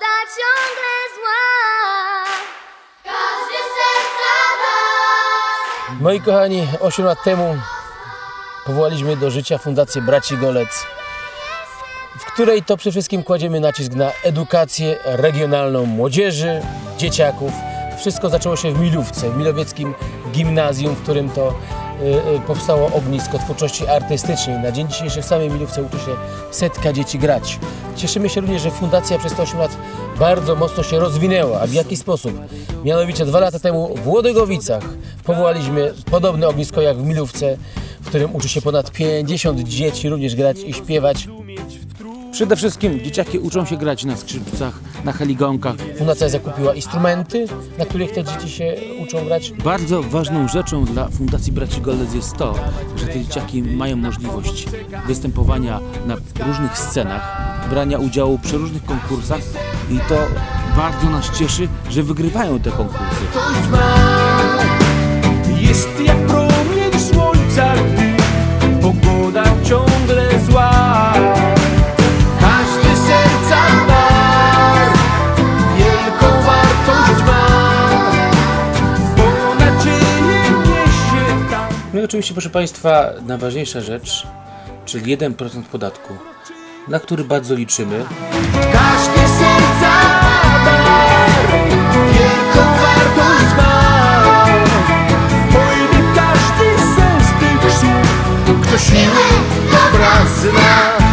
woda ciągle zła. Każdy serca. Moi kochani, 8 lat temu powołaliśmy do życia Fundację Braci Golec, w której to przede wszystkim kładziemy nacisk na edukację regionalną młodzieży, dzieciaków. Wszystko zaczęło się w Milówce, w Milowieckim Gimnazjum, w którym to powstało ognisko twórczości artystycznej. Na dzień dzisiejszy w samej Milówce uczy się setka dzieci grać. Cieszymy się również, że fundacja przez te 8 lat bardzo mocno się rozwinęła. A w jaki sposób? Mianowicie dwa lata temu w Łodygowicach powołaliśmy podobne ognisko jak w Milówce, w którym uczy się ponad 50 dzieci również grać i śpiewać. Przede wszystkim dzieciaki uczą się grać na skrzypcach, na heligonkach. Fundacja zakupiła instrumenty, na których te dzieci się uczą grać. Bardzo ważną rzeczą dla Fundacji Braci Golec jest to, że te dzieciaki mają możliwość występowania na różnych scenach, brania udziału przy różnych konkursach i to bardzo nas cieszy, że wygrywają te konkursy. No i oczywiście, proszę Państwa, najważniejsza rzecz, czyli 1% podatku, na który bardzo liczymy. Każdy serca dar, wielką wartość ma. Pojmie każdy sens tych słów, kto siłę dobra zna.